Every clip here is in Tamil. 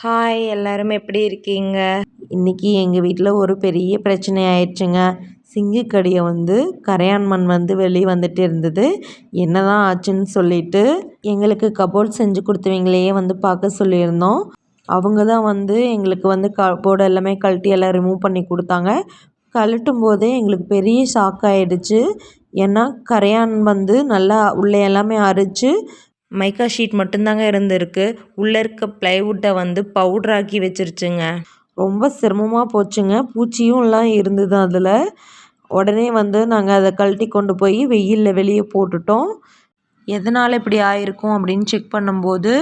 ஹாய் எல்லாரும் எப்படி இருக்கீங்க? இன்றைக்கி எங்கள் வீட்டில் ஒரு பெரிய பிரச்சனை ஆயிடுச்சுங்க. சிங்கிக்கடியை வந்து கரையான் மண் வந்து வெளியே வந்துட்டு இருந்தது. என்ன தான் ஆச்சுன்னு சொல்லிட்டு எங்களுக்கு கபோர்ட் செஞ்சு கொடுத்தவங்களையே வந்து பார்க்க சொல்லியிருந்தோம். அவங்க தான் வந்து எங்களுக்கு வந்து கபோர்டு எல்லாமே கழட்டி எல்லாம் ரிமூவ் பண்ணி கொடுத்தாங்க. கழட்டும் போதே எங்களுக்கு பெரிய ஷாக் ஆகிடுச்சு ஏன்னா கரையான் வந்து நல்லா உள்ளே எல்லாமே அரிச்சு மைக்கா ஷீட் மட்டும்தாங்க இருந்திருக்கு. உள்ளே இருக்க ப்ளைவுட்டை வந்து பவுட்ராக்கி வச்சிருச்சுங்க. ரொம்ப சிரமமாக போச்சுங்க. பூச்சியும்லாம் இருந்தது அதில். உடனே வந்து நாங்கள் அதை கழட்டி கொண்டு போய் வெயிலில் வெளியே போட்டுட்டோம். எதனால் இப்படி ஆயிருக்கும் அப்படின்னு செக் பண்ணும்போது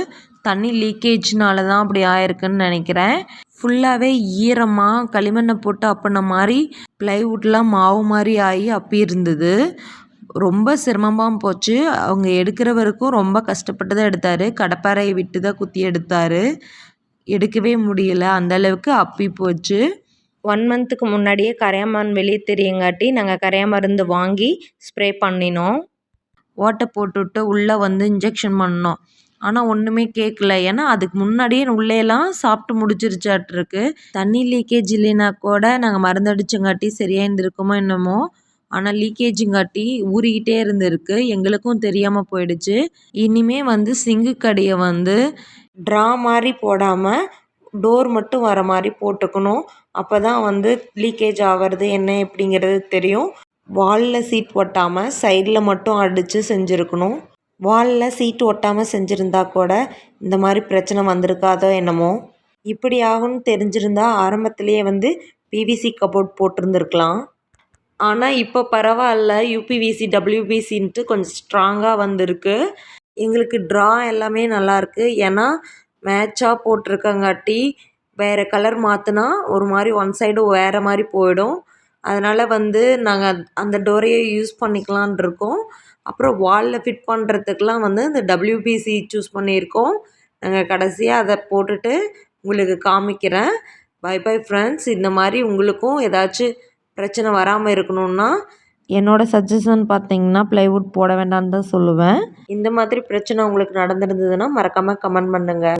தண்ணி லீக்கேஜ்னால தான் அப்படி ஆயிருக்குன்னு நினைக்கிறேன். ஃபுல்லாகவே ஈரமாக களிமண்ணை போட்டு அப்பின மாதிரி ப்ளைவுட்லாம் மாவு மாதிரி ஆகி அப்பி இருந்தது. ரொம்ப சிரமமாக போச்சு. அவங்க எடுக்கிறவருக்கும் ரொம்ப கஷ்டப்பட்டு தான் எடுத்தார். கடப்பாறையை விட்டு தான் குத்தி எடுத்தார். எடுக்கவே முடியல. அந்தளவுக்கு அப்பி போச்சு. ஒன் மந்த்துக்கு முன்னாடியே கரையாமண் வெளியே தெரியங்காட்டி நாங்கள் கரையா மருந்து வாங்கி ஸ்ப்ரே பண்ணினோம். ஓட்டை போட்டுவிட்டு உள்ளே வந்து இன்ஜெக்ஷன் பண்ணோம். ஆனால் ஒன்றுமே கேட்கல. ஏன்னா அதுக்கு முன்னாடியே உள்ளேலாம் சாப்பிட்டு முடிச்சிருச்சாட்ருக்கு தண்ணி லீக்கேஜ் இல்லைனா கூட நாங்கள் மருந்தடிச்சங்காட்டி சரியாக இருந்திருக்குமோ என்னமோ. ஆனால் லீக்கேஜுங்காட்டி ஊறிக்கிட்டே இருந்திருக்கு. எங்களுக்கும் தெரியாமல் போயிடுச்சு. இனிமே வந்து சிங்கு கடையை வந்து ட்ரா மாதிரி போடாமல் டோர் மட்டும் வர மாதிரி போட்டுக்கணும். அப்போ தான் வந்து லீக்கேஜ் ஆகிறது என்ன எப்படிங்கிறது தெரியும். வாலில் சீட் ஒட்டாமல் சைடில் மட்டும் அடித்து செஞ்சுருக்கணும். வாலில் சீட் ஒட்டாமல் செஞ்சுருந்தா கூட இந்த மாதிரி பிரச்சனை வந்திருக்காதோ என்னமோ. இப்படி ஆகும்னு தெரிஞ்சிருந்தா ஆரம்பத்துலேயே வந்து பிவிசி கபோர்ட் போட்டிருந்துருக்கலாம். ஆனால் இப்போ பரவாயில்ல. யூபிவிசி டபிள்யூபிசின்ட்டு கொஞ்சம் ஸ்ட்ராங்காக வந்திருக்கு. எங்களுக்கு ட்ரா எல்லாமே நல்லாயிருக்கு ஏன்னா மேட்சாக போட்டிருக்கங்காட்டி வேறு கலர் மாற்றினா ஒரு மாதிரி ஒன் சைடு வேறு மாதிரி போயிடும். அதனால் வந்து நாங்கள் அந்த டோரையே யூஸ் பண்ணிக்கலான் இருக்கோம். அப்புறம் வாலில் ஃபிட் பண்ணுறதுக்கெலாம் வந்து இந்த டபிள்யூபிசி சூஸ் பண்ணியிருக்கோம். நாங்கள் கடைசியாக அதை போட்டுட்டு உங்களுக்கு காமிக்கிறேன். பை பை ஃப்ரெண்ட்ஸ் இந்த மாதிரி உங்களுக்கும் ஏதாச்சும் பிரச்சனை வராமல் இருக்கணும்னா என்னோடய சஜஷன் பார்த்தீங்கன்னா ப்ளைவுட் போட வேண்டாம்னு தான் சொல்லுவேன். இந்த மாதிரி பிரச்சனை உங்களுக்கு நடந்திருந்ததுன்னா மறக்காமல் கமெண்ட் பண்ணுங்கள்